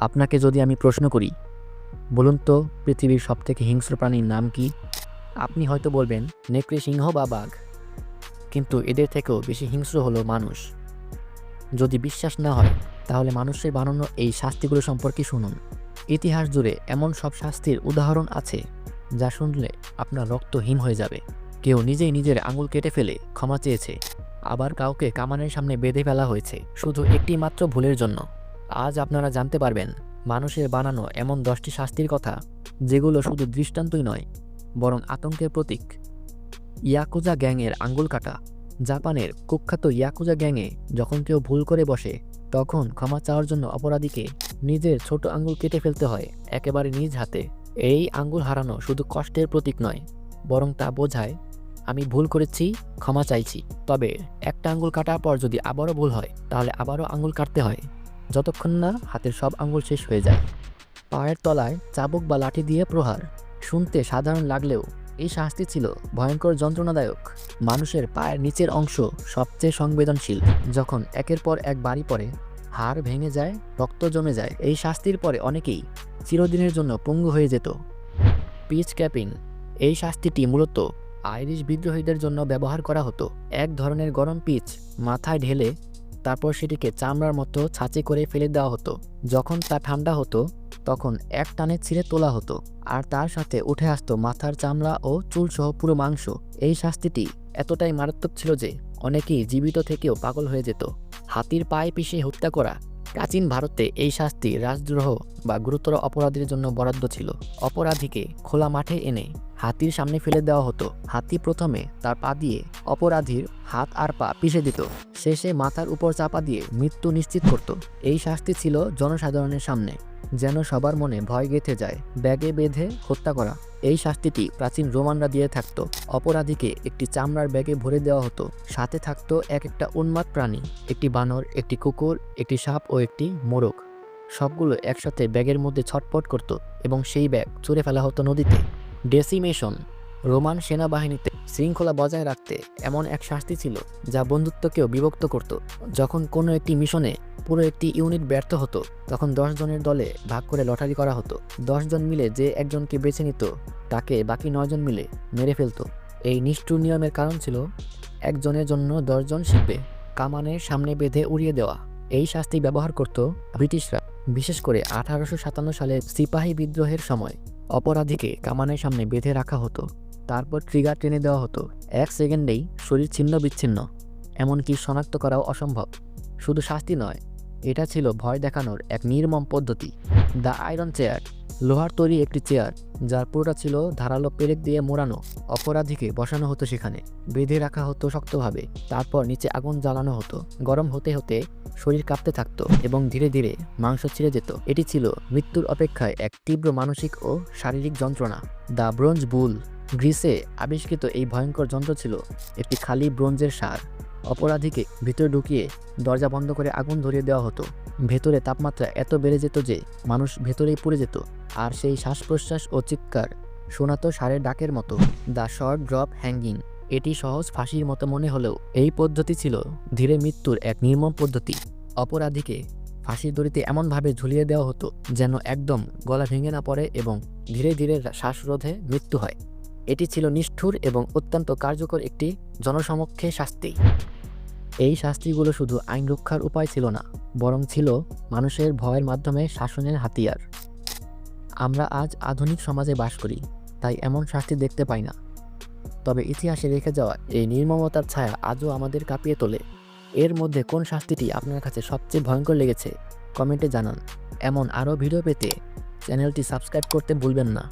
আপনাকে যদি আমি প্রশ্ন করি, বলুন তো পৃথিবীর সবথেকে হিংস্র প্রাণীর নাম কি? আপনি হয়তো বলবেন, নেকড়ে, সিংহ বা বাঘ। কিন্তু এদের থেকেও বেশি হিংস্র হলো মানুষ। যদি বিশ্বাস না হয়, তাহলে মানুষের বানানো এই শাস্তিগুলো সম্পর্কে শুনুন। ইতিহাস জুড়ে এমন সব শাস্তির উদাহরণ আছে, যা শুনলে আপনার রক্ত হিম হয়ে যাবে। কেউ নিজেই নিজের আঙুল কেটে ফেলে ক্ষমা চেয়েছে, আবার কাউকে কামানের সামনে বেঁধে ফেলা হয়েছে, শুধু একটি মাত্র ভুলের জন্য। আজ আপনারা জানতে পারবেন, মানুষের বানানো এমন দশটি শাস্তির কথা, যেগুলো শুধু দৃষ্টান্তই নয়, বরং আতঙ্কের প্রতীক। ইয়াকুজা গ্যাংয়ের আঙ্গুল কাটা, জাপানের কুখ্যাত ইয়াকুজা গ্যাংয়ে যখন কেউ ভুল করে বসে, তখন ক্ষমা চাওয়ার জন্য অপরাধীকে নিজের ছোট আঙ্গুল কেটে ফেলতে হয়, একেবারে নিজ হাতে। এই আঙ্গুল হারানো শুধু কষ্টের প্রতীক নয়, বরং তা বোঝায়, আমি ভুল করেছি, ক্ষমা চাইছি। তবে একটা আঙ্গুল কাটার পর যদি আবারও ভুল হয়, তাহলে আবারও আঙ্গুল কাটতে হয়। যতক্ষণ না হাতের সব আঙ্গুল শেষ হয়ে যায়। পায়ের তলায় চাবুক বা লাঠি দিয়ে প্রহার। শুনতে সাধারণ লাগলেও এই শাস্তি ছিল ভয়ঙ্কর যন্ত্রণাদায়ক। মানুষের পায়ের নিচের অংশ সবচেয়ে সংবেদনশীল। যখন একের পর এক বাড়ি পড়ে, হাড় ভেঙে যায়, রক্ত জমে যায়, এই শাস্তির পরে অনেকেই চিরদিনের জন্য পঙ্গু হয়ে যেত। পিচ ক্যাপিং, এই শাস্তিটি মূলত আইরিশ বিদ্রোহীদের জন্য ব্যবহার করা হতো। এক ধরনের গরম পিচ মাথায় ঢেলে তারপর সেটিকে চামড়ার মতো ছাঁচে করে ফেলে দেওয়া হতো। যখন তা ঠান্ডা হতো, তখন এক টানে ছিঁড়ে তোলা হতো আর তার সাথে উঠে আসতো মাথার চামড়া ও চুলসহ পুরো মাংস। এই শাস্তিটি এতটাই মারাত্মক ছিল যে অনেকেই জীবিত থেকেও পাগল হয়ে যেত। হাতির পায়ে পিষে হত্যা করা প্রাচীন ভারতে এই শাস্তি রাজদ্রোহ বা গুরুতর অপরাধের জন্য বরাদ্দ ছিল। অপরাধীকে খোলা মাঠে এনে হাতির সামনে ফেলে দেওয়া হতো। হাতি প্রথমে তার পা দিয়ে অপরাধীর হাত আর পা পিষে দিত। শেষে মাথার উপর চাপা দিয়ে মৃত্যু নিশ্চিত করত। এই শাস্তি ছিল জনসাধারণের সামনে, যেন সবার মনে ভয় গেঁথে যায়, ব্যাগে বেঁধে হত্যা করা। এই শাস্তিটি প্রাচীন রোমানরা দিয়ে থাকত। অপরাধীকে একটি চামড়ার ব্যাগে ভরে দেওয়া হতো। সাথে থাকতো এক একটা উন্মাদ প্রাণী, একটি বানর, একটি কুকুর, একটি সাপ ও একটি মোরগ। সবগুলো একসাথে ব্যাগের মধ্যে ছটপট করত এবং সেই ব্যাগ চুরে ফেলা হতো নদীতে। ডেসিমেশন, রোমান সেনাবাহিনীতে শৃঙ্খলা বজায় রাখতে এমন এক শাস্তি ছিল যা বন্ধুত্বকেও বিভক্ত করত। যখন কোনো একটি মিশনে পুরো একটি ইউনিট ব্যর্থ হতো, তখন দশ জনের দলে ভাগ করে লটারি করা হতো। জন মিলে যে একজনকে বেছে নিত, তাকে বাকি নয়জন মিলে মেরে ফেলতো। এই নিষ্ঠুর নিয়মের কারণ ছিল একজনের জন্য দশজন শিখবে কামানের সামনে বেঁধে উড়িয়ে দেওয়া। এই শাস্তি ব্যবহার করত ব্রিটিশরা। বিশেষ করে আঠারোশো সাতান্ন সালে সিপাহী বিদ্রোহের সময় অপরাধীকে কামানের সামনে বেঁধে রাখা হতো। তারপর ট্রিগার টেনে দেওয়া হতো। এক সেকেন্ডেই শরীর ছিন্ন বিচ্ছিন্ন। এমনকি শনাক্ত করাও অসম্ভব। শুধু শাস্তি নয়, এটা ছিল ভয় দেখানোর এক নির্মম পদ্ধতি। দ্য আয়রন চেয়ার লোহার তৈরি একটি চেয়ার, যার পুরোটা ছিল ধারালো পেরেক দিয়ে মোড়ানো, অপরাধীকে বসানো হতো সেখানে, বেঁধে রাখা হতো শক্তভাবে, তারপর নিচে আগুন জ্বালানো হতো, গরম হতে হতে শরীর কাঁপতে থাকতো এবং ধীরে ধীরে মাংস ছিঁড়ে যেত। এটি ছিল মৃত্যুর অপেক্ষায় এক তীব্র মানসিক ও শারীরিক যন্ত্রণা। দ্য ব্রোঞ্জ বুল, গ্রিসে আবিষ্কৃত এই ভয়ঙ্কর যন্ত্র ছিল একটি খালি ব্রোঞ্জের সার। অপরাধীকে ভিতরে ঢুকিয়ে দরজা বন্ধ করে আগুন ধরিয়ে দেওয়া হতো। ভেতরে তাপমাত্রা এত বেড়ে যেত যে মানুষ ভেতরেই পুড়ে যেত। আর সেই শ্বাস প্রশ্বাস ও চিৎকার শোনাতো সারের ডাকের মতো। The short drop hanging. এটি সহজ ফাঁসির মতো মনে হলেও এই পদ্ধতি ছিল ধীরে মৃত্যুর এক নির্মম পদ্ধতি। অপরাধীকে ফাঁসির দড়িতে এমনভাবে ঝুলিয়ে দেওয়া হতো যেন একদম গলা ভেঙে না পড়ে এবং ধীরে ধীরে শ্বাসরোধে মৃত্যু হয়। এটি ছিল নিষ্ঠুর এবং অত্যন্ত কার্যকর একটি জনসমক্ষে শাস্তি। এই শাস্তিগুলো শুধু আইন রক্ষার উপায় ছিল না, বরং ছিল মানুষের ভয়ের মাধ্যমে শাসনের হাতিয়ার। আমরা আজ আধুনিক সমাজে বাস করি, তাই এমন শাস্তি দেখতে পাই না। তবে ইতিহাসে রেখে যাওয়া এই নির্মমতার ছায়া আজও আমাদের কাঁপিয়ে তোলে। এর মধ্যে কোন শাস্তিটি আপনার কাছে সবচেয়ে ভয়ঙ্কর লেগেছে, কমেন্টে জানান। এমন আরও ভিডিও পেতে চ্যানেলটি সাবস্ক্রাইব করতে ভুলবেন না।